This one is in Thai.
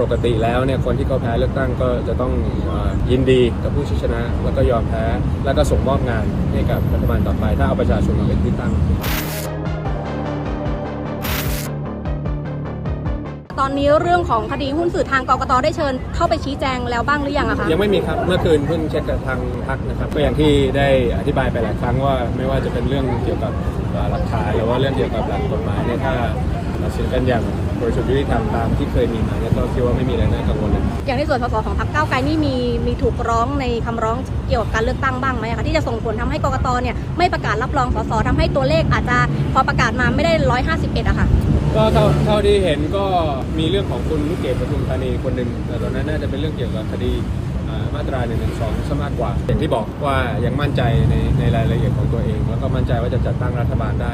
ปกติแล้วเนี่ยคนที่เขาแพ้เลือกตั้งก็จะต้องเอ่อยินดีกับผู้ชนะ แล้วก็ยอมแพ้ แล้วก็ส่งมอบงานให้กับรัฐบาลต่อไป ถ้าเอาประชาชนมาเป็นที่ตั้ง ตอนนี้เรื่องของคดีหุ้นสื่อทางกกตได้เชิญเข้าไปชี้แจงแล้วบ้างหรือยังอะคะยังไม่มีครับเมื่อคืนเพิ่งเช็คกับทางพักนะครับก็อย่างที่ได้อธิบายไปหลายครั้งว่าไม่ว่าจะเป็นเรื่องเกี่ยวกับเอ่อหลักฐานหรือว่าเรื่องเกี่ยวกับหลักกฎหมายเนี่ยถ้า ตัดสินกันอย่างบริสุทธิ์ยุติธรรมตามที่เคยมีมาเนี่ยก็คิดว่าไม่มีอะไรน่ากังวลเลยอย่างในส่วนสสของพรรคก้าวไกลนี่มีมีถูกร้องในคำร้องเกี่ยวกับการเลือกตั้งบ้างไหมคะที่จะส่งผลทำให้กกตเนี่ยไม่ประกาศรับรองสสทำให้ตัวเลขอาจจะพอประกาศมาไม่ได้ 151อะค่ะก็เท่าเท่าที่เห็นก็มีเรื่องของคุณลูกเกดปทุมธานีคนหนึ่งแต่ตอนนั้นน่าจะเป็นเรื่องเกี่ยวกับคดีอ่ามาตรา1นึซะมากกว่า อย่างที่บอกว่ายังมั่นใจในในรายละเอียดของตัวเอง แล้วก็มั่นใจว่าจะจัดตั้งรัฐบาลได้